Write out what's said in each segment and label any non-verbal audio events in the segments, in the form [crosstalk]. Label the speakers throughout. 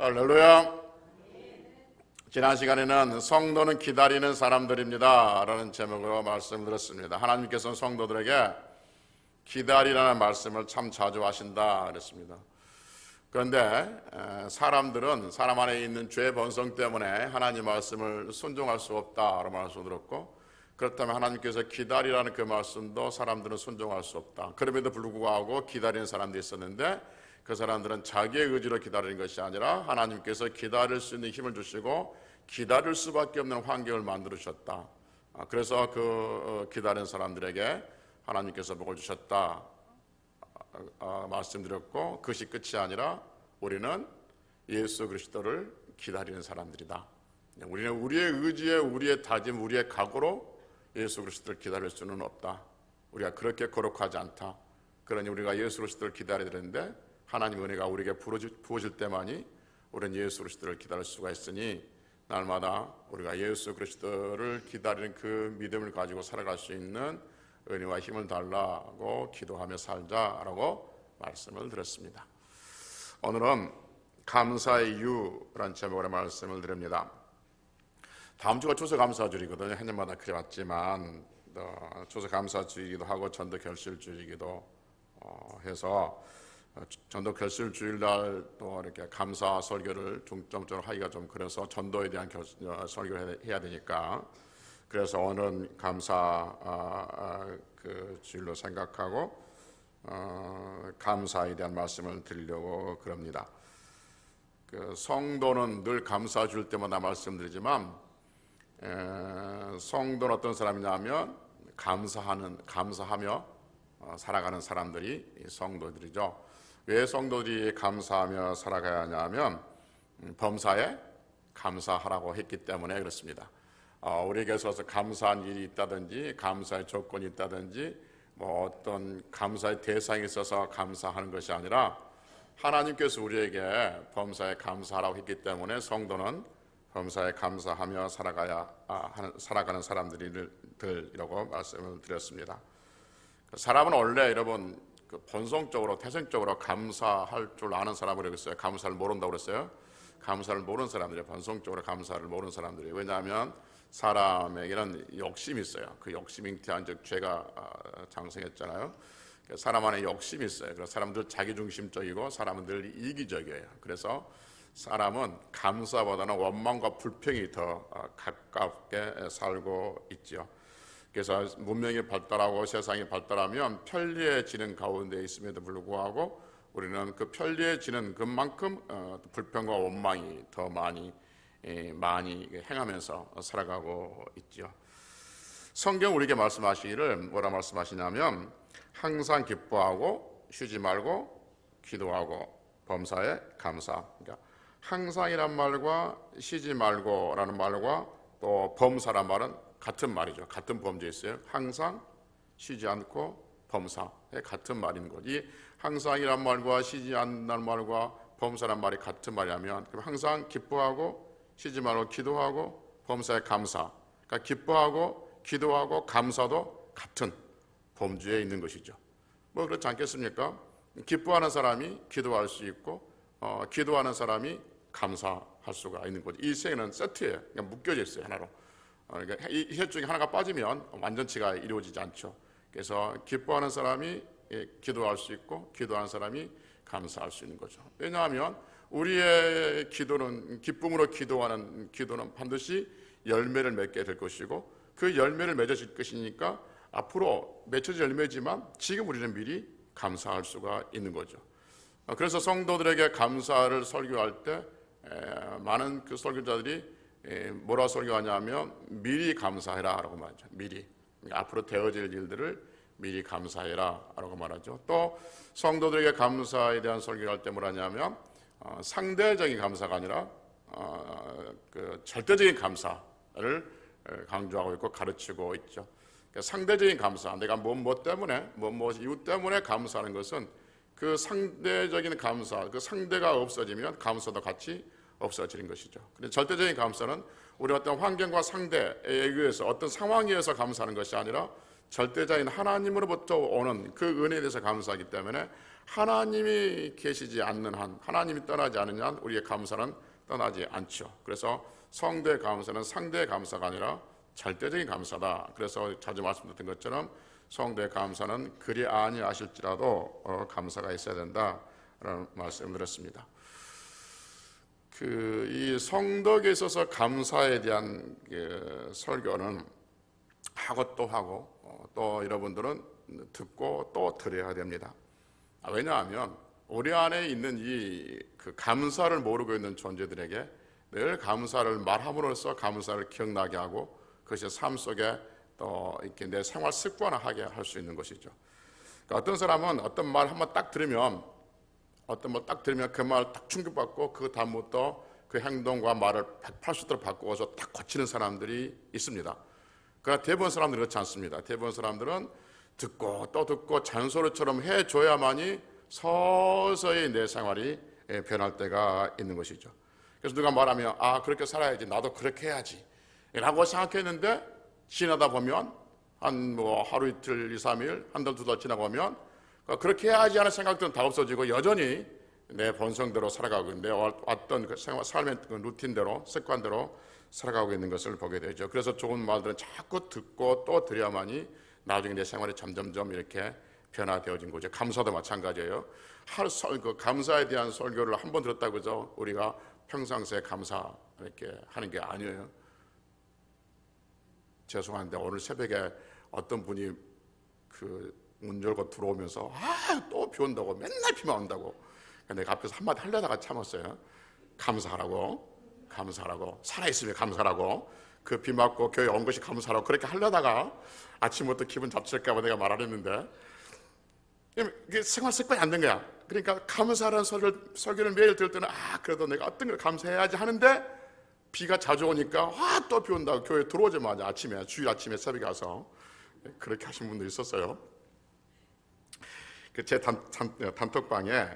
Speaker 1: 할렐루야. 지난 시간에는 성도는 기다리는 사람들입니다. 라는 제목으로 말씀을 드렸습니다. 하나님께서는 성도들에게 기다리라는 말씀을 참 자주 하신다 그랬습니다. 그런데 에, 사람들은 사람 안에 있는 죄 번성 때문에 하나님 말씀을 순종할 수 없다 라는 말씀을 들었고 그렇다면 하나님께서 기다리라는 그 말씀도 사람들은 순종할 수 없다. 그럼에도 불구하고 기다리는 사람들이 있었는데 그 사람들은 자기의 의지로 기다리는 것이 아니라 하나님께서 기다릴 수 있는 힘을 주시고 기다릴 수밖에 없는 환경을 만들어 주셨다. 아, 그래서 그 어, 기다리는 사람들에게 하나님께서 복을 주셨다. 아, 아, 말씀드렸고 그것이 끝이 아니라 우리는 예수 그리스도를 기다리는 사람들이다. 우리는 우리의 의지에 우리의 다짐, 우리의 각오로 예수 그리스도를 기다릴 수는 없다. 우리가 그렇게 거룩하지 않다. 그러니 우리가 예수 그리스도를 기다려야 되는데 하나님 은혜가 우리에게 부어질 때만이 우리는 예수 그리스도를 기다릴 수가 있으니 날마다 우리가 예수 그리스도를 기다리는 그 믿음을 가지고 살아갈 수 있는 은혜와 힘을 달라고 기도하며 살자라고 말씀을 드렸습니다. 오늘은 감사의 이유라는 제목으로 말씀을 드립니다. 다음 주가 추수감사주일이거든요. 한 년마다 그래 왔지만 어, 추수감사주일이기도 하고 전도 결실주일이기도 어, 해서 어, 전도 결실 주일날 또 이렇게 감사 설교를 중점적으로 하기가 좀 그래서 전도에 대한 결, 어, 설교를 해야 되니까 그래서 오늘은 감사 아, 아, 그 주일로 생각하고 어, 감사에 대한 말씀을 드리려고 그럽니다. 그 성도는 늘 감사 줄 때마다 말씀드리지만 에, 성도는 어떤 사람이냐면 감사하는 감사하며 어, 살아가는 사람들이 성도들이죠. 왜 성도들이 감사하며 살아가야 하냐면 음, 범사에 감사하라고 했기 때문에 그렇습니다. 어, 우리에게 있어서 감사한 일이 있다든지 감사의 조건이 있다든지 뭐 어떤 감사의 대상이 있어서 감사하는 것이 아니라 하나님께서 우리에게 범사에 감사하라고 했기 때문에 성도는 범사에 감사하며 살아가야 아, 살아가는 사람들이라고 말씀을 드렸습니다. 사람은 원래 여러분 그 본성적으로 태생적으로 감사할 줄 아는 사람을 그랬어요. 감사를 모른다고 그랬어요. 감사를 모르는 사람들이 본성적으로 감사를 모르는 사람들이 왜냐하면 사람에게는 욕심이 있어요. 그 욕심이 잉태한 즉 죄가 아, 장성했잖아요. 사람 안에 욕심이 있어요. 그래서 사람들 자기중심적이고 사람은 늘 이기적이에요. 그래서 사람은 감사보다는 원망과 불평이 더 아, 가깝게 살고 있죠. 그래서 문명이 발달하고 세상이 발달하면 편리해지는 가운데 있음에도 불구하고 우리는 그 편리해지는 것만큼 어, 불평과 원망이 더 많이 많이 행하면서 살아가고 있죠. 성경 우리에게 말씀하시기를 뭐라 말씀하시냐면 항상 기뻐하고 쉬지 말고 기도하고 범사에 감사. 그러니까 항상이란 말과 쉬지 말고라는 말과 또 범사란 말은 같은 말이죠. 같은 범죄 있어요. 항상 쉬지 않고 범사의 같은 말인 것. 이 항상이란 말과 쉬지 않는 말과 범사란 말이 같은 말이라면 그럼 항상 기뻐하고 쉬지 말고 기도하고 범사에 감사. 그러니까 기뻐하고 기도하고 감사도 같은 범주에 있는 것이죠. 뭐 그렇지 않겠습니까? 기뻐하는 사람이 기도할 수 있고 어, 기도하는 사람이 감사할 수가 있는 거죠. 이 세는 세트예요. 그냥 묶여져 있어요 하나로. 어, 그러니까 이셋 중에 하나가 빠지면 완전치가 이루어지지 않죠. 그래서 기뻐하는 사람이 예, 기도할 수 있고 기도하는 사람이 감사할 수 있는 거죠. 왜냐하면 우리의 기도는 기쁨으로 기도하는 기도는 반드시 열매를 맺게 될 것이고 그 열매를 맺어질 것이니까 앞으로 맺혀질 열매지만 지금 우리는 미리 감사할 수가 있는 거죠. 어, 그래서 성도들에게 감사를 설교할 때 많은 그 설교자들이 예, 뭐라 설교하냐면 미리 감사해라라고 말하죠. 미리 그러니까 앞으로 되어질 일들을 미리 감사해라라고 말하죠. 또 성도들에게 감사에 대한 설교할 때 뭐라냐면 어, 상대적인 감사가 아니라 어, 그 절대적인 감사를 강조하고 있고 가르치고 있죠. 그러니까 상대적인 감사, 내가 뭐, 뭐 때문에, 뭐, 뭐 이유 때문에 감사하는 것은 그 상대적인 감사, 그 상대가 없어지면 감사도 같이 없어지는 것이죠. 근데 절대적인 감사는 우리 어떤 환경과 상대에 의해서 어떤 상황에 의해서 감사하는 것이 아니라 절대자인 하나님으로부터 오는 그 은혜에 대해서 감사하기 때문에 하나님이 계시지 않는 한, 하나님이 떠나지 않는 한 우리의 감사는 떠나지 않죠. 그래서 성도의 감사는 상대의 감사가 아니라 절대적인 감사다. 그래서 자주 말씀드렸던 것처럼 성도의 감사는 그리 아니하실지라도 어, 감사가 있어야 된다라는 말씀드렸습니다. 그 이 성덕에 있어서 감사에 대한 그 설교는 하고 또 하고 어, 또 여러분들은 듣고 또 들어야 됩니다. 아, 왜냐하면 우리 안에 있는 이 그 감사를 모르고 있는 존재들에게 늘 감사를 말함으로써 감사를 기억나게 하고 그것이 삶 속에 또 이렇게 내 생활 습관화하게 할 수 있는 것이죠. 그러니까 어떤 사람은 어떤 말 한번 딱 들으면 어떤 뭐 딱 들으면 그 말 딱 충격받고 그 다음부터 그 행동과 말을 180도로 바꾸어서 딱 고치는 사람들이 있습니다. 그러나 대부분 사람들은 그렇지 않습니다. 대부분 사람들은 듣고 또 듣고 잔소리처럼 해줘야만이 서서히 내 생활이 예, 변할 때가 있는 것이죠. 그래서 누가 말하면 아 그렇게 살아야지 나도 그렇게 해야지 라고 생각했는데 지나다 보면 한 뭐 하루 이틀 이 삼일 한 달 두 달 지나고 보면 그렇게 해야지 하는 생각들은 다 없어지고 여전히 내 본성대로 살아가고 있는데 왔던 그 삶의 그 루틴대로 습관대로 살아가고 있는 것을 보게 되죠. 그래서 좋은 말들은 자꾸 듣고 또 들어야만이 나중에 내 생활이 점점점 이렇게 변화되어진 거죠. 감사도 마찬가지예요. 하루 설, 그 감사에 대한 설교를 한 번 들었다고 해서 우리가 평상시에 감사 이렇게 하는 게 아니에요. 죄송한데 오늘 새벽에 어떤 분이 그 문 열고 들어오면서 아 또 비 온다고 맨날 비만 온다고 내가 앞에서 한마디 하려다가 참았어요. 감사하라고 감사하라고 살아있으면 감사하라고 그 비 맞고 교회 온 것이 감사하라고 그렇게 하려다가 아침부터 기분 잡칠까봐 내가 말안 했는데 이게 생활 습관이 안 된 거야. 그러니까 감사라는 설교를, 설교를 매일 들을 때는 아 그래도 내가 어떤 걸 감사해야지 하는데 비가 자주 오니까 와또 비 온다고 교회 들어오자마자 아침에 주일 아침에 새벽에 가서 그렇게 하신 분도 있었어요. 그제 단톡방에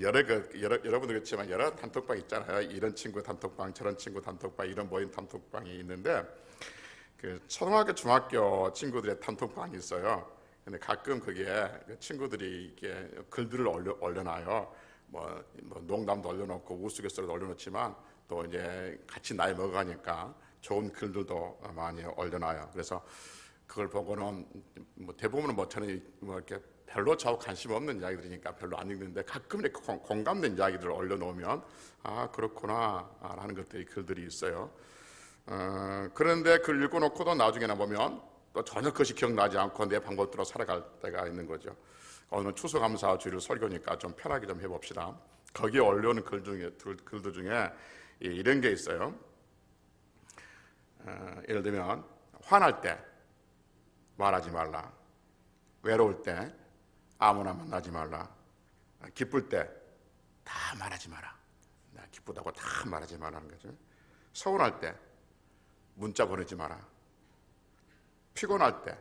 Speaker 1: 여러 그 여러, 여러분도 그렇지만 여러 단톡방 있잖아요. 이런 친구 단톡방, 저런 친구 단톡방, 이런 모임 단톡방이 있는데 그 초등학교, 중학교 친구들의 단톡방이 있어요. 근데 가끔 거기에 그 친구들이 이렇게 글들을 올려, 올려놔요. 뭐, 뭐 농담도 올려놓고 우스갯소리도 올려놓지만 또 이제 같이 나이 먹어가니까 좋은 글들도 많이 올려놔요. 그래서 그걸 보고는 뭐 대부분은 뭐 저는 뭐 이렇게 별로 저 관심 없는 이야기들이니까 별로 안 읽는데 가끔 이렇게 공감된 이야기들을 올려놓으면 아 그렇구나 라는 것들이 글들이 있어요. 어, 그런데 글 읽어놓고도 나중에나 보면 또 전혀 그것이 기억나지 않고 내 방법대로 살아갈 때가 있는 거죠. 오늘 추수감사 주일 설교니까 좀 편하게 좀 해봅시다. 거기에 올려놓은 글 중에 글들 중에 이런 게 있어요. 어, 예를 들면 화날 때 말하지 말라. 외로울 때 아무나 만나지 말라. 기쁠 때 다 말하지 마라. 기쁘다고 다 말하지 말라는 거죠. 서운할 때 문자 보내지 마라. 피곤할 때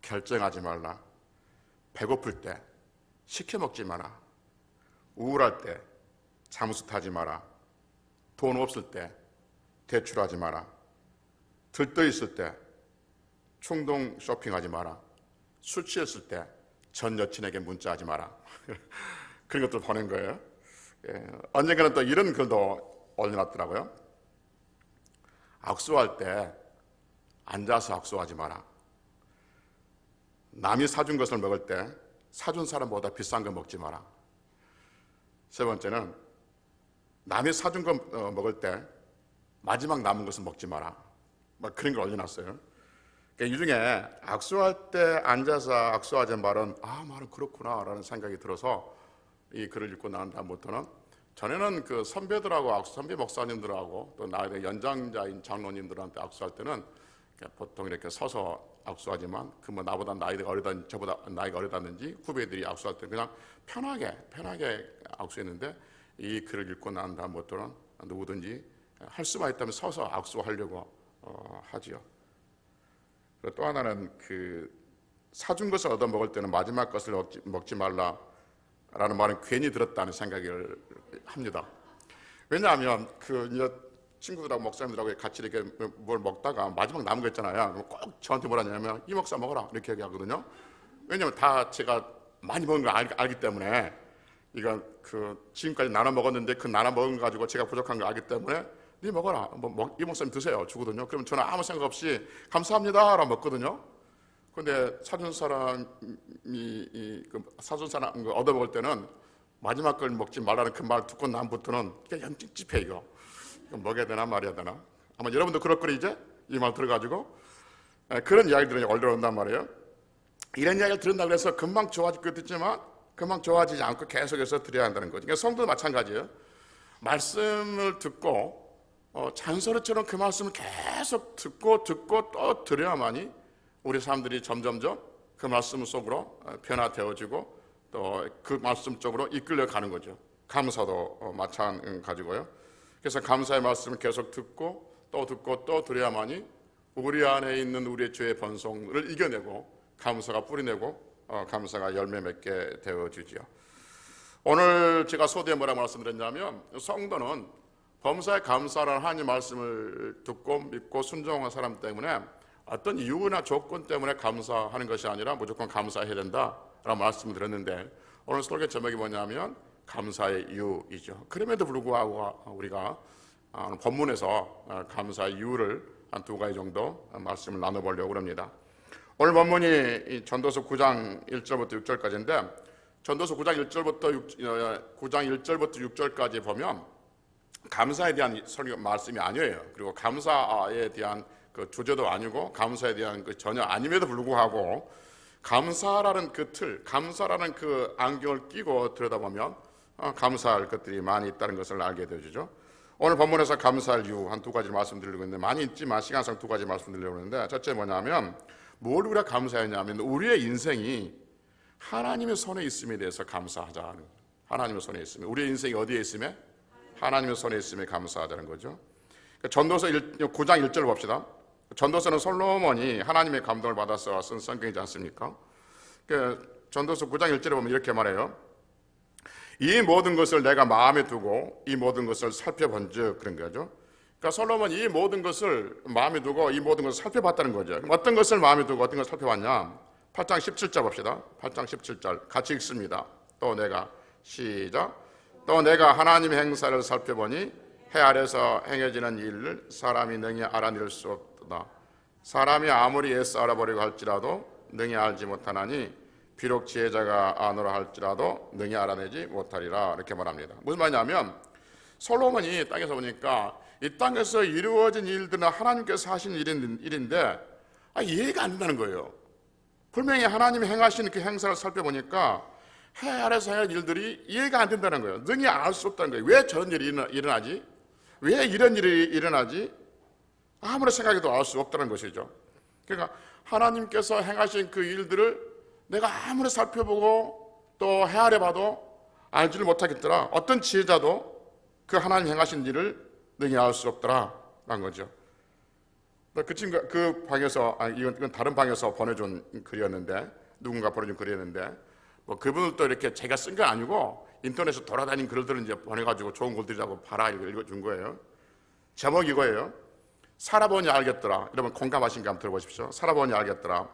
Speaker 1: 결정하지 말라. 배고플 때 시켜 먹지 마라. 우울할 때 잠수 타지 마라. 돈 없을 때 대출하지 마라. 들떠 있을 때 충동 쇼핑하지 마라. 술 취했을 때 전 여친에게 문자하지 마라. [laughs] 그런 것들 보낸 거예요. 예, 언젠가는 또 이런 글도 올려놨더라고요. 악수할 때 앉아서 악수하지 마라. 남이 사준 것을 먹을 때 사준 사람보다 비싼 거 먹지 마라. 세 번째는 남이 사준 거 어, 먹을 때 마지막 남은 것을 먹지 마라. 막 그런 걸 올려놨어요. 그러니까 이 중에 악수할 때 앉아서 악수하자는 말은 아 말은 그렇구나라는 생각이 들어서 이 글을 읽고 난 다음부터는 전에는 그 선배들하고 악수 선배 목사님들하고 또 나의 연장자인 장로님들한테 악수할 때는 보통 이렇게 서서 악수하지만 그 뭐 나보다 나이가 어리다 저보다 나이가 어리다든지 후배들이 악수할 때 그냥 편하게 편하게 악수했는데 이 글을 읽고 난 다음부터는 누구든지 할 수만 있다면 서서 악수하려고 어, 하지요. 또 하나는 그 사준 것을 얻어 먹을 때는 마지막 것을 먹지, 먹지 말라라는 말은 괜히 들었다는 생각을 합니다. 왜냐하면 그 이제 친구들하고 목사님들하고 같이 이렇게 뭘 먹다가 마지막 남은 거 있잖아요. 꼭 저한테 뭐라 하냐면 이 목사 먹어라 이렇게 얘기하거든요. 왜냐하면 다 제가 많이 먹은 걸 알, 알기 때문에 이거 그 지금까지 나눠 먹었는데 그 나눠 먹은 거 가지고 제가 부족한 걸 알기 때문에 네 먹어라. 뭐, 먹, 이 목사님 드세요. 주거든요. 그러면 저는 아무 생각 없이 감사합니다. 라고 먹거든요. 근데 사준 사람이 이, 그 사준 사람 그 얻어 먹을 때는 마지막 걸 먹지 말라는 그 말 듣고 난부터는 그냥 영 찝찝해 이거. 이거 먹어야 되나 말해야 되나. 아마 여러분도 그럴 거리 이제 이 말 들어가지고 에, 그런 이야기들이 올라온단 말이에요. 이런 이야기를 들은다고 해서 금방 좋아질 것 같지만 금방 좋아지지 않고 계속해서 드려야 한다는 거죠. 그러니까 성도도 마찬가지예요. 말씀을 듣고 어, 잔소리처럼 그 말씀을 계속 듣고 듣고 또 들어야만이 우리 사람들이 점점점 그 말씀 속으로 어, 변화되어지고 또 그 말씀 쪽으로 이끌려 가는 거죠. 감사도 어, 마찬가지고요. 그래서 감사의 말씀을 계속 듣고 또 듣고 또 들어야만이 우리 안에 있는 우리의 죄의 번성을 이겨내고 감사가 뿌리내고 어, 감사가 열매 맺게 되어주지요. 오늘 제가 소대에 뭐라고 말씀드렸냐면 성도는 범사에 감사라는 하나님 말씀을 듣고 믿고 순종한 사람 때문에 어떤 이유나 조건 때문에 감사하는 것이 아니라 무조건 감사해야 된다라고 말씀을 드렸는데 오늘 설교 제목이 뭐냐면 감사의 이유이죠. 그럼에도 불구하고 우리가 아, 본문에서 아, 감사의 이유를 한 두 가지 정도 말씀을 나눠보려고 합니다. 오늘 본문이 이 전도서 9장 1절부터 6절까지인데 전도서 9장 1절부터 6, 9장 1절부터 6절까지 보면 감사에 대한 설교 말씀이 아니에요. 그리고 감사에 대한 그 주제도 아니고 감사에 대한 그 전혀 아님에도 불구하고 감사라는 그 틀, 감사라는 그 안경을 끼고 들여다보면 어, 감사할 것들이 많이 있다는 것을 알게 되어주죠. 오늘 본문에서 감사할 이유 한 두 가지 말씀드리고 있는데 많이 있지만 시간상 두 가지 말씀드리려고 하는데 첫째 뭐냐면 뭘 우리가 감사했냐면 우리의 인생이 하나님의 손에 있음에 대해서 감사하자는. 하나님의 손에 있음에 우리의 인생이 어디에 있음에 하나님의 손에 있음에 감사하자는 거죠. 그러니까 전도서 1, 9장 1절 봅시다. 전도서는 솔로몬이 하나님의 감동을 받아서 쓴 성경이지 않습니까? 그러니까 전도서 9장 1절에 보면 이렇게 말해요. 이 모든 것을 내가 마음에 두고 이 모든 것을 살펴본 즉 그런 거죠. 그러니까 솔로몬이 이 모든 것을 마음에 두고 이 모든 것을 살펴봤다는 거죠. 어떤 것을 마음에 두고 어떤 것을 살펴봤냐? 8장 17절 봅시다. 8장 17절 같이 읽습니다. 또 내가 시작. 또 내가 하나님의 행사를 살펴보니 해 아래서 행해지는 일을 사람이 능히 알아낼 수 없다. 사람이 아무리 애써 알아보려고 할지라도 능히 알지 못하나니 비록 지혜자가 아노라 할지라도 능히 알아내지 못하리라 이렇게 말합니다. 무슨 말이냐면 솔로몬이 땅에서 보니까 이 땅에서 이루어진 일들은 하나님께서 하신 일인, 일인데 아, 이해가 안 된다는 거예요. 분명히 하나님이 행하신 그 행사를 살펴보니까 해 아래서 할 일들이 이해가 안 된다는 거예요. 능히 알 수 없다는 거예요. 왜 저런 일이 일어나- 일어나지? 왜 이런 일이 일어나지? 아무리 생각해도 알 수 없다는 것이죠. 그러니까 하나님께서 행하신 그 일들을 내가 아무리 살펴보고 또 헤아려 봐도 알지를 못하겠더라. 어떤 지혜자도 그 하나님 행하신 일을 능히 알 수 없더라라는 거죠. 그 친구 그 방에서 아 이건, 이건 다른 방에서 보내준 글이었는데 누군가 보내준 글이었는데 뭐 그분들도 이렇게 제가 쓴게 아니고 인터넷에 돌아다닌 글들을 이제 보내가지고 좋은 글들이라고 봐라 읽어준 거예요. 제목 이거예요. 살아보니 알겠더라. 여러분 공감하신 거 한번 들어보십시오. 살아보니 알겠더라.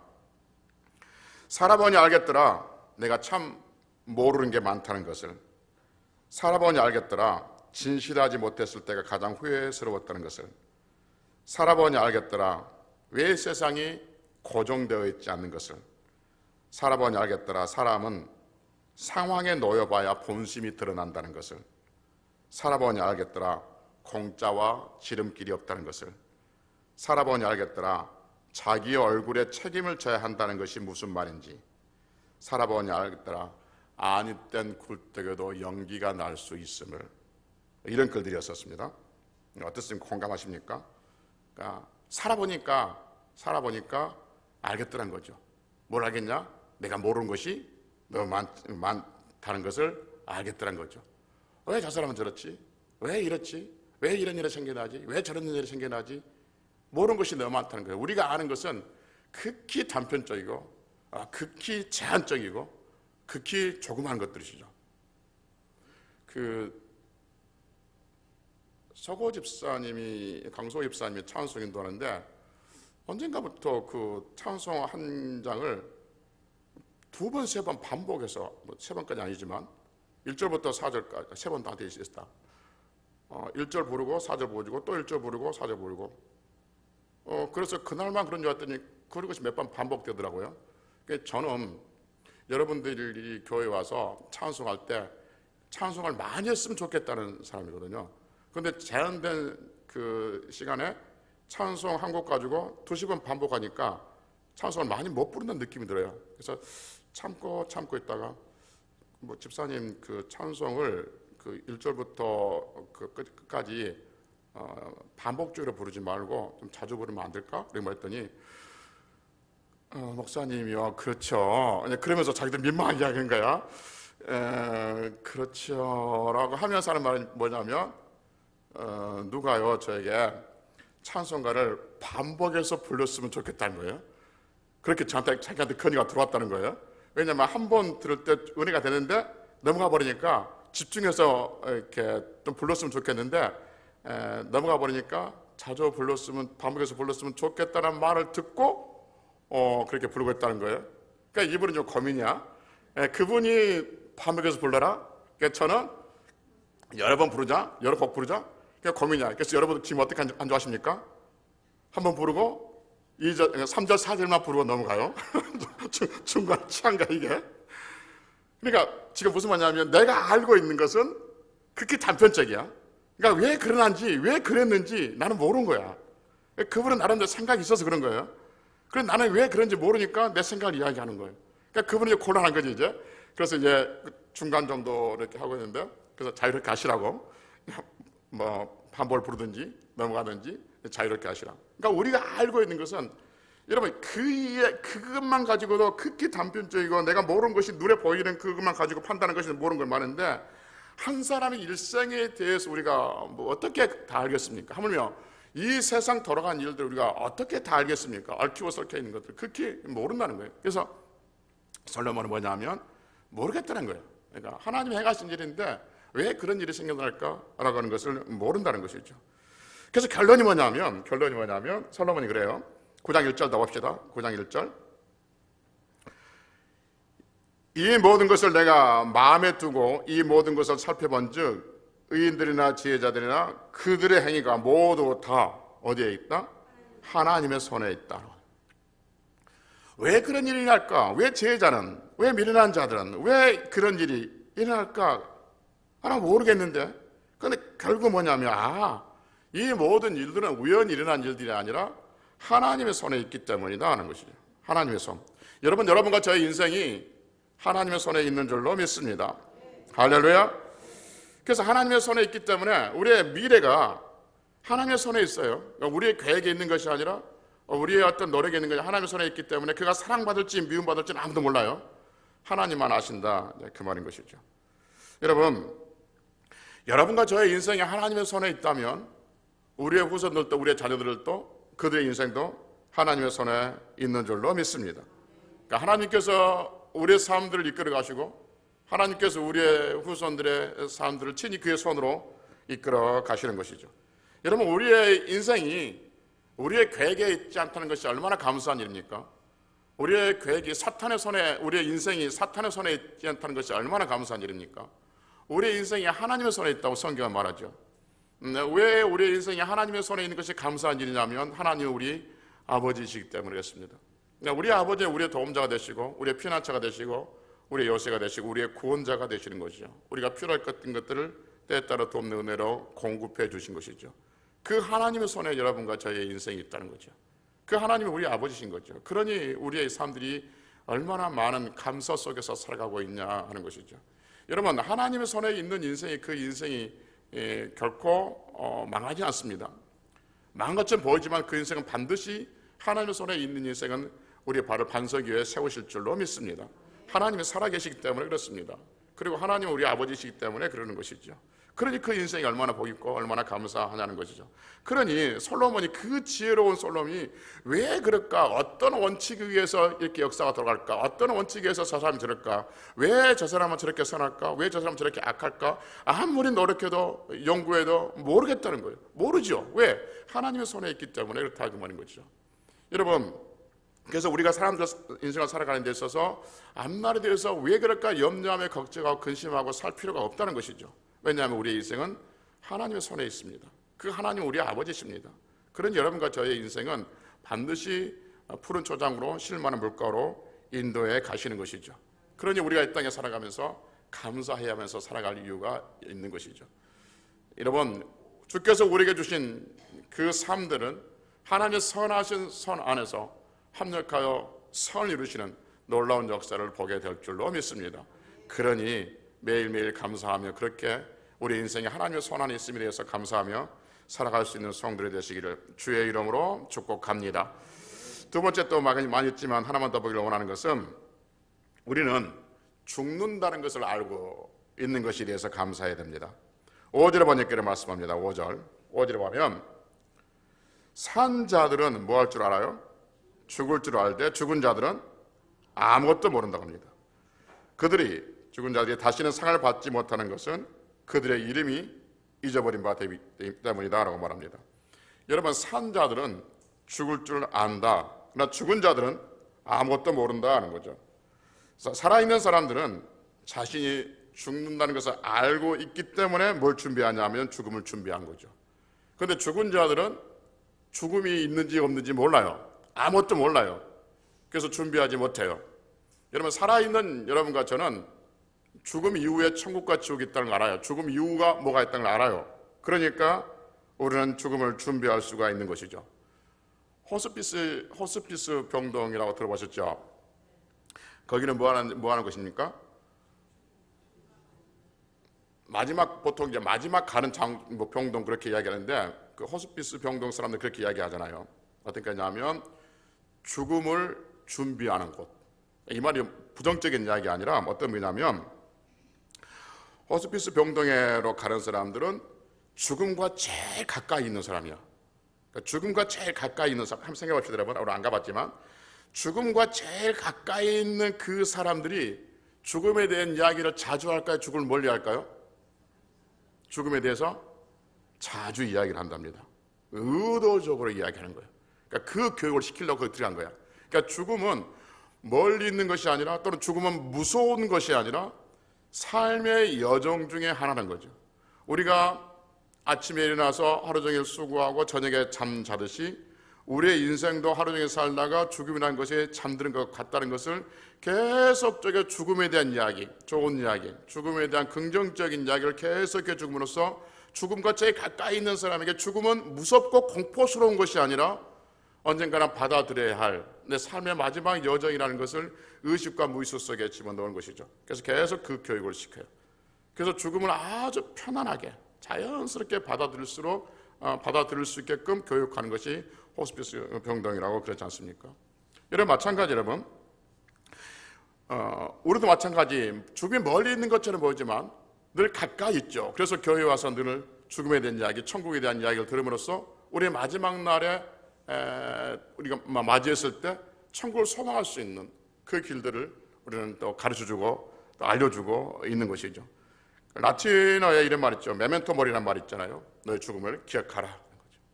Speaker 1: 살아보니 알겠더라. 내가 참 모르는 게 많다는 것을. 살아보니 알겠더라. 진실하지 못했을 때가 가장 후회스러웠다는 것을. 살아보니 알겠더라. 왜 세상이 고정되어 있지 않는 것을. 살아보니 알겠더라. 사람은 상황에 놓여봐야 본심이 드러난다는 것을. 살아보니 알겠더라. 공짜와 지름길이 없다는 것을. 살아보니 알겠더라. 자기 얼굴에 책임을 져야 한다는 것이 무슨 말인지. 살아보니 알겠더라. 아니땐 굴뚝에도 연기가 날 수 있음을. 이런 글들이었었습니다. 어떻습니까? 공감하십니까? 그러니까 살아보니까 살아보니까 알겠더란 거죠. 뭘 알겠냐? 내가 모르는 것이 너무 많, 많다는 것을 알겠더란 거죠. 왜 저 사람은 저렇지? 왜 이렇지? 왜 이런 일이 생겨나지? 왜 저런 일이 생겨나지? 모르는 것이 너무 많다는 거예요. 우리가 아는 것은 극히 단편적이고 아, 극히 제한적이고 극히 조그마한 것들이시죠. 그 서고 집사님이 강소 집사님이 찬송 인도 하는데 언젠가부터 그 찬송 한 장을 두 번, 세 번 반복해서 뭐 세 번까지 아니지만 1절부터 4절까지 세 번다돼 있었다. 어, 1절 부르고 4절 부르고 또 1절 부르고 4절 부르고 어, 그래서 그날만 그런 줄 알았더니 그런 것이 몇 번 반복되더라고요. 저는 여러분들이 교회 와서 찬송할 때 찬송을 많이 했으면 좋겠다는 사람이거든요. 그런데 제한된 그 시간에 찬송 한 곡 가지고 두 시간 반복하니까 찬송을 많이 못 부른다는 느낌이 들어요. 그래서 참고 참고 있다가 뭐 집사님 그 찬송을 그 1절부터 그 끝- 끝까지 어, 반복적으로 부르지 말고 좀 자주 부르면 안 될까? 이렇게 말했더니 어, 목사님이요, 그렇죠. 그러면서 자기들 민망한 이야기인 거야. 에, 그렇죠 라고 하면서 하는 말이 뭐냐면 어, 누가요 저에게 찬송가를 반복해서 불렀으면 좋겠다는 거예요. 그렇게 저한테 자기한테 건의가 들어왔다는 거예요. 왜냐하면 한 번 들을 때 은혜가 되는데 넘어가 버리니까 집중해서 이렇게 좀 불렀으면 좋겠는데 에, 넘어가 버리니까 자주 불렀으면 반복해서 불렀으면 좋겠다는 말을 듣고 어, 그렇게 부르고 있다는 거예요. 그러니까 이분은 좀 고민이야. 에, 그분이 반복해서 불러라. 그러니까 저는 여러 번 부르자, 여러 곡 부르자. 그러니까 고민이야. 그래서 여러분 지금 어떻게 안, 안 좋아하십니까? 한 번 부르고 2절, 3절, 4절만 부르고 넘어가요. 중- 중간 치한가 이게. 그러니까 지금 무슨 말이냐면 내가 알고 있는 것은 그렇게 단편적이야. 그러니까 왜 그러는지, 왜 그랬는지 나는 모르는 거야. 그분은 나름대로 생각이 있어서 그런 거예요. 그래서 나는 왜 그런지 모르니까 내 생각을 이야기하는 거예요. 그러니까 그분이 이제 곤란한 거지 이제. 그래서 이제 중간 정도 이렇게 하고 있는데 그래서 자유롭게 하시라고 뭐 반복을 부르든지 넘어가든지 자유롭게 하시라. 그러니까 우리가 알고 있는 것은 여러분 그 이해 그것만 가지고도 극히 단편적이고 내가 모르는 것이 눈에 보이는 그것만 가지고 판단하는 것이 모르는 걸 많은데 한 사람의 일생에 대해서 우리가 뭐 어떻게 다 알겠습니까? 하물며 이 세상 돌아가는 일들 우리가 어떻게 다 알겠습니까? 얽히고 설켜 있는 것들 극히 모른다는 거예요. 그래서 솔로몬은 뭐냐면 모르겠다는 거예요. 그러니까 하나님이 행하신 일인데 왜 그런 일이 생겨날까라고 하는 것을 모른다는 것이죠. 그래서 결론이 뭐냐면 결론이 뭐냐면 솔로몬이 그래요. 9장 1절 더 봅시다. 9장 1절. 이 모든 것을 내가 마음에 두고 이 모든 것을 살펴본 즉 의인들이나 지혜자들이나 그들의 행위가 모두 다 어디에 있다? 하나님의 손에 있다. 왜 그런 일이 일어날까? 왜 지혜자는, 왜 미련한 자들은, 왜 그런 일이 일어날까? 하나 모르겠는데. 근데 결국 뭐냐면, 아, 이 모든 일들은 우연히 일어난 일들이 아니라 하나님의 손에 있기 때문이다 하는 것이죠. 하나님의 손. 여러분, 여러분과 저의 인생이 하나님의 손에 있는 줄로 믿습니다. 할렐루야. 그래서 하나님의 손에 있기 때문에 우리의 미래가 하나님의 손에 있어요. 그러니까 우리의 계획에 있는 것이 아니라 우리의 어떤 노력에 있는 것이 하나님의 손에 있기 때문에 그가 사랑받을지 미움받을지는 아무도 몰라요. 하나님만 아신다. 이제 그 말인 것이죠. 여러분, 여러분과 저의 인생이 하나님의 손에 있다면 우리의 후손들도 우리의 자녀들도 그들의 인생도 하나님의 손에 있는 줄로 믿습니다. 그러니까 하나님께서 우리의 삶들을 이끌어 가시고 하나님께서 우리의 후손들의 삶들을 친히 그의 손으로 이끌어 가시는 것이죠. 여러분 우리의 인생이 우리의 계획에 있지 않다는 것이 얼마나 감사한 일입니까? 우리의 계획이 사탄의 손에 우리의 인생이 사탄의 손에 있지 않다는 것이 얼마나 감사한 일입니까? 우리의 인생이 하나님의 손에 있다고 성경은 말하죠. 음, 왜 우리의 인생이 하나님의 손에 있는 것이 감사한 일이냐면 하나님 우리 아버지이시기 그렇습니다. 그러니까 우리 아버지는 우리의 도움자가 되시고 우리의 피난처가 되시고 우리의 요새가 되시고 우리의 구원자가 되시는 것이죠. 우리가 필요할 것든 것들을 때에 따라 돕는 은혜로 공급해 주신 것이죠. 그 하나님의 손에 여러분과 저의 인생이 있다는 거죠. 그 하나님이 우리 아버지신 거죠. 그러니 우리의 삶들이 얼마나 많은 감사 속에서 살아가고 있냐 하는 것이죠. 여러분 하나님의 손에 있는 인생이 그 인생이 예, 결코 어, 망하지 않습니다. 망한 것처럼 보이지만 그 인생은 반드시 하나님의 손에 있는 인생은 우리의 발을 반석 위에 세우실 줄로 믿습니다. 하나님이 살아계시기 때문에 그렇습니다. 그리고 하나님은 우리 아버지시기 때문에 그러는 것이죠. 그러니 그 인생이 얼마나 복 있고 얼마나 감사하냐는 것이죠. 그러니 솔로몬이 그 지혜로운 솔로몬이 왜 그럴까? 어떤 원칙에 의해서 이렇게 역사가 돌아갈까? 어떤 원칙에 의해서 저 사람이 저럴까? 왜 저 사람은 저렇게 선할까? 왜 저 사람은 저렇게 악할까? 아무리 노력해도 연구해도 모르겠다는 거예요. 모르죠. 왜? 하나님의 손에 있기 때문에 그렇다 그 말인 거죠. 여러분 그래서 우리가 사람들 인생을 살아가는 데 있어서 앞날에 대해서 왜 그럴까 염려하며 걱정하고 근심하고 살 필요가 없다는 것이죠. 왜냐하면 우리의 인생은 하나님의 손에 있습니다. 그 하나님 우리 아버지십니다. 그런 여러분과 저의 인생은 반드시 푸른 초장으로 실만한 물가로 인도에 가시는 것이죠. 그러니 우리가 이 땅에 살아가면서 감사해야 하면서 살아갈 이유가 있는 것이죠. 여러분, 주께서 우리에게 주신 그 삶들은 하나님의 선하신 선 안에서 합력하여 선을 이루시는 놀라운 역사를 보게 될 줄로 믿습니다. 그러니 매일매일 감사하며 그렇게 우리 인생에 하나님의 손 안에 있음에 대해서 감사하며 살아갈 수 있는 성들이 되시기를 주의 이름으로 축복합니다. 두 번째 또 많이 있지만 하나만 더 보기를 원하는 것은 우리는 죽는다는 것을 알고 있는 것에 대해서 감사해야 됩니다. 5절에 번역기를 말씀합니다. 5절. 5절에 보면 산 자들은 뭐 할 줄 알아요? 죽을 줄 알되 죽은 자들은 아무것도 모른다고 합니다. 그들이 죽은 자들이 다시는 상을 받지 못하는 것은 그들의 이름이 잊어버린 바 되기 때문이다라고 말합니다. 여러분 산 자들은 죽을 줄 안다. 그러나 죽은 자들은 아무것도 모른다는 거죠. 살아있는 사람들은 자신이 죽는다는 것을 알고 있기 때문에 뭘 준비하냐면 죽음을 준비한 거죠. 그런데 죽은 자들은 죽음이 있는지 없는지 몰라요. 아무것도 몰라요. 그래서 준비하지 못해요. 여러분 살아있는 여러분과 저는 죽음 이후에 천국과 지옥이 있다는 걸 알아요. 죽음 이후가 뭐가 있다는 걸 알아요. 그러니까 우리는 죽음을 준비할 수가 있는 것이죠. 호스피스 호스피스 병동이라고 들어보셨죠? 거기는 뭐 하는 뭐 하는 것입니까? 마지막 보통 이제 마지막 가는 장, 뭐 병동 그렇게 이야기하는데 그 호스피스 병동 사람들 그렇게 이야기하잖아요. 어떤 거냐면 죽음을 준비하는 곳. 이 말이 부정적인 이야기 아니라 어떤 의미냐면 호스피스 병동에로 가는 사람들은 죽음과 제일 가까이 있는 사람이야. 그러니까 죽음과 제일 가까이 있는 사람, 한번 생각해 봅시다, 여러분. 우리 안 가봤지만 죽음과 제일 가까이 있는 그 사람들이 죽음에 대한 이야기를 자주 할까요? 죽음을 멀리 할까요? 죽음에 대해서 자주 이야기를 한답니다. 의도적으로 이야기하는 거예요. 그러니까 그 교육을 시키려고 거기 들어간 거야. 그러니까 죽음은 멀리 있는 것이 아니라 또는 죽음은 무서운 것이 아니라 삶의 여정 중에 하나는 거죠. 우리가 아침에 일어나서 하루 종일 수고하고 저녁에 잠 자듯이 우리의 인생도 하루 종일 살다가 죽음이라는 것이 잠드는 것 같다는 것을 계속적인 죽음에 대한 이야기, 좋은 이야기, 죽음에 대한 긍정적인 이야기를 계속해 죽음으로써 죽음과 제일 가까이 있는 사람에게 죽음은 무섭고 공포스러운 것이 아니라 언젠가는 받아들여야 할 내 삶의 마지막 여정이라는 것을 의식과 무의식 속에 집어넣은 것이죠. 그래서 계속 그 교육을 시켜요. 그래서 죽음을 아주 편안하게 자연스럽게 받아들일수록 어, 받아들일 수 있게끔 교육하는 것이 호스피스 병동이라고 그렇지 않습니까? 여러분 마찬가지 여러분 어, 우리도 마찬가지 죽음이 멀리 있는 것처럼 보이지만 늘 가까이 있죠. 그래서 교회 와서 늘 죽음에 대한 이야기, 천국에 대한 이야기를 들음으로써 우리의 마지막 날에 에, 우리가 맞이했을 때 천국을 소망할 수 있는 그 길들을 우리는 또 가르쳐주고 또 알려주고 있는 것이죠. 라틴어에 이런 말 있죠. 메멘토 모리라는 말 있잖아요. 너의 죽음을 기억하라.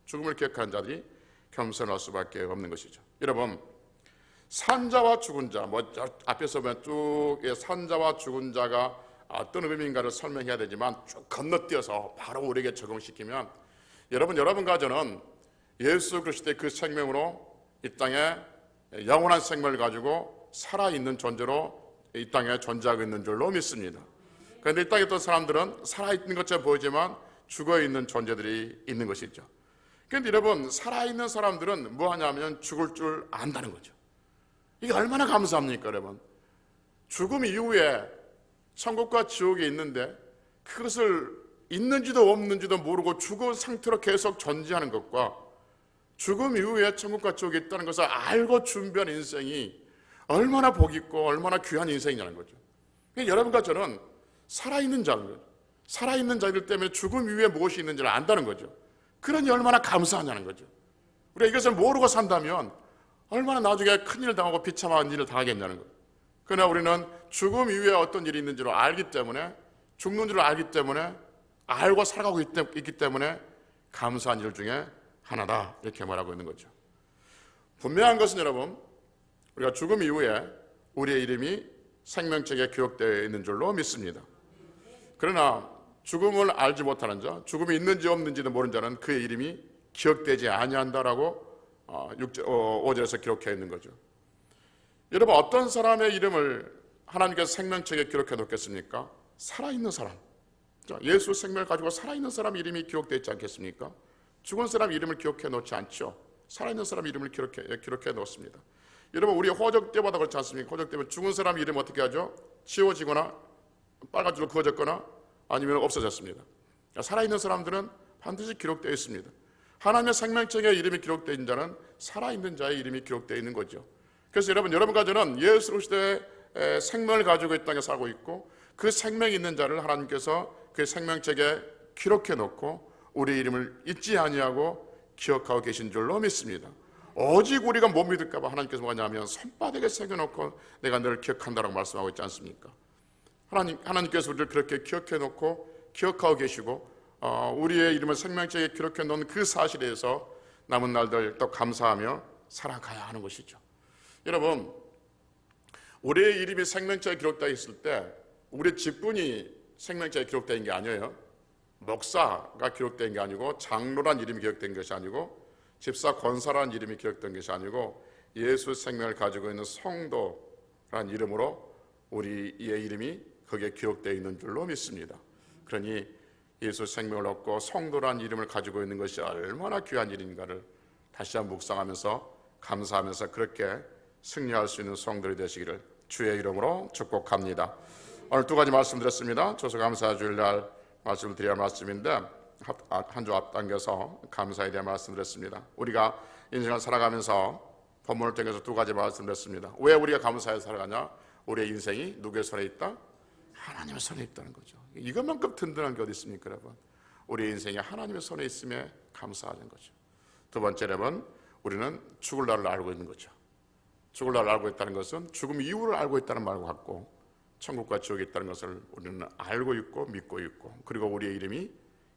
Speaker 1: 죽음을 기억하는 자들이 겸손할 수밖에 없는 것이죠. 여러분 산자와 죽은 자, 뭐 앞에서 보면 쭉 산자와 죽은 자가 어떤 의미인가를 설명해야 되지만 쭉 건너뛰어서 바로 우리에게 적용시키면 여러분 여러분과 저는 예수 그리스도의 그 생명으로 이 땅에 영원한 생명을 가지고 살아 있는 존재로 이 땅에 존재하고 있는 줄로 믿습니다. 그런데 이 땅에 있던 사람들은 살아 있는 것처럼 보이지만 죽어 있는 존재들이 있는 것이죠. 그런데 여러분 살아 있는 사람들은 뭐 하냐면 죽을 줄 안다는 거죠. 이게 얼마나 감사합니까, 여러분? 죽음 이후에 천국과 지옥이 있는데 그것을 있는지도 없는지도 모르고 죽은 상태로 계속 존재하는 것과 죽음 이후에 천국과 지옥이 있다는 것을 알고 준비한 인생이 얼마나 복 있고 얼마나 귀한 인생이냐는 거죠. 그러니까 여러분과 저는 살아있는 자인. 살아있는 자들 때문에 죽음 이후에 무엇이 있는지를 안다는 거죠. 그러니 얼마나 감사하냐는 거죠. 우리가 이것을 모르고 산다면 얼마나 나중에 큰일을 당하고 비참한 일을 당하겠냐는 거예요. 그러나 우리는 죽음 이후에 어떤 일이 있는지를 알기 때문에 죽는 줄을 알기 때문에 알고 살아가고 있기 때문에 감사한 일 중에 하나다 이렇게 말하고 있는 거죠. 분명한 것은 여러분 우리가 죽음 이후에 우리의 이름이 생명책에 기록되어 있는 줄로 믿습니다. 그러나 죽음을 알지 못하는 자, 죽음이 있는지 없는지도 모르는 자는 그의 이름이 기억되지 아니한다라고 어, 5절에서 기록해 있는 거죠. 여러분 어떤 사람의 이름을 하나님께서 생명책에 기록해 놓겠습니까? 살아있는 사람. 자, 예수 생명을 가지고 살아있는 사람 이름이 기록되어 있지 않겠습니까? 죽은 사람 이름을 기록해 놓지 않죠. 살아있는 사람 이름을 기록해, 기록해 놓습니다. 여러분 우리 호적 때마다 그렇지 않습니까? 호적 때면 죽은 사람 이름 어떻게 하죠? 지워지거나 빨간 줄로 그어졌거나 아니면 없어졌습니다. 그러니까 살아있는 사람들은 반드시 기록되어 있습니다. 하나님의 생명책에 이름이 기록되어 있는 자는 살아있는 자의 이름이 기록되어 있는 거죠. 그래서 여러분 여러분 가정은 예수 그리스도의 에, 생명을 가지고 이 땅에 살고 있고 그 생명이 있는 자를 하나님께서 그 생명책에 기록해 놓고 우리 이름을 잊지 아니하고 기억하고 계신 줄로 믿습니다. 오직 우리가 못 믿을까봐 하나님께서 뭐냐면 손바닥에 새겨놓고 내가 너를 기억한다라고 말씀하고 있지 않습니까? 하나님 하나님께서 우리를 그렇게 기억해 놓고 기억하고 계시고 어, 우리의 이름을 생명책에 기록해 놓은 그 사실에 대해서 남은 날들 또 감사하며 살아가야 하는 것이죠. 여러분 우리의 이름이 생명책에 기록되어 있을 때 우리 직분이 생명책에 기록되어 게 아니에요. 목사가 기록된 게 아니고 장로란 이름이 기록된 것이 아니고 집사 권사란 이름이 기록된 것이 아니고 예수 생명을 가지고 있는 성도란 이름으로 우리의 이름이 거기에 기록되어 있는 줄로 믿습니다. 그러니 예수 생명을 얻고 성도란 이름을 가지고 있는 것이 얼마나 귀한 일인가를 다시 한번 묵상하면서 감사하면서 그렇게 승리할 수 있는 성들이 되시기를 주의 이름으로 축복합니다. 오늘 두 가지 말씀드렸습니다. 조서 감사 주일날 말씀을 드려야 할 말씀인데 한 주 앞당겨서 감사에 대한 말씀드렸습니다. 우리가 인생을 살아가면서 본문을 통해서 두 가지 말씀드렸습니다. 왜 우리가 감사해 살아가냐? 우리의 인생이 누구의 손에 있다? 하나님의 손에 있다는 거죠. 이것만큼 든든한 게 어디 있습니까, 여러분? 우리 인생이 하나님의 손에 있음에 감사하는 거죠. 두 번째 여러분, 우리는 죽을 날을 알고 있는 거죠. 죽을 날을 알고 있다는 것은 죽음 이후를 알고 있다는 말과 같고 천국과 지옥이 있다는 것을 우리는 알고 있고 믿고 있고 그리고 우리의 이름이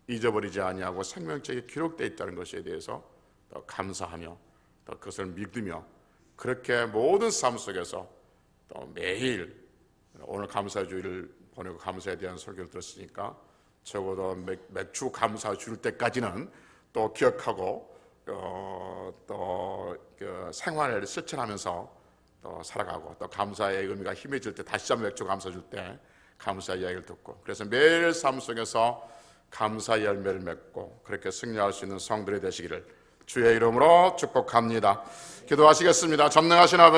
Speaker 1: 잊어버리지 아니하고 생명책에 기록되어 있다는 것에 대해서 더 감사하며 또 그것을 믿으며 그렇게 모든 삶 속에서 또 매일 오늘 감사 주일을 보내고 감사에 대한 설교를 들었으니까 적어도 맥, 맥주 감사 줄 때까지는 또 기억하고 어, 또 그 생활을 실천하면서 또 살아가고 또 감사의 의미가 힘해질 때 다시 한번 맥주 감사 줄 때 감사 이야기를 듣고 그래서 매일 삶 속에서 감사 열매를 맺고 그렇게 승리할 수 있는 성들이 되시기를 주의 이름으로 축복합니다. 기도하시겠습니다. 전능하신 아버지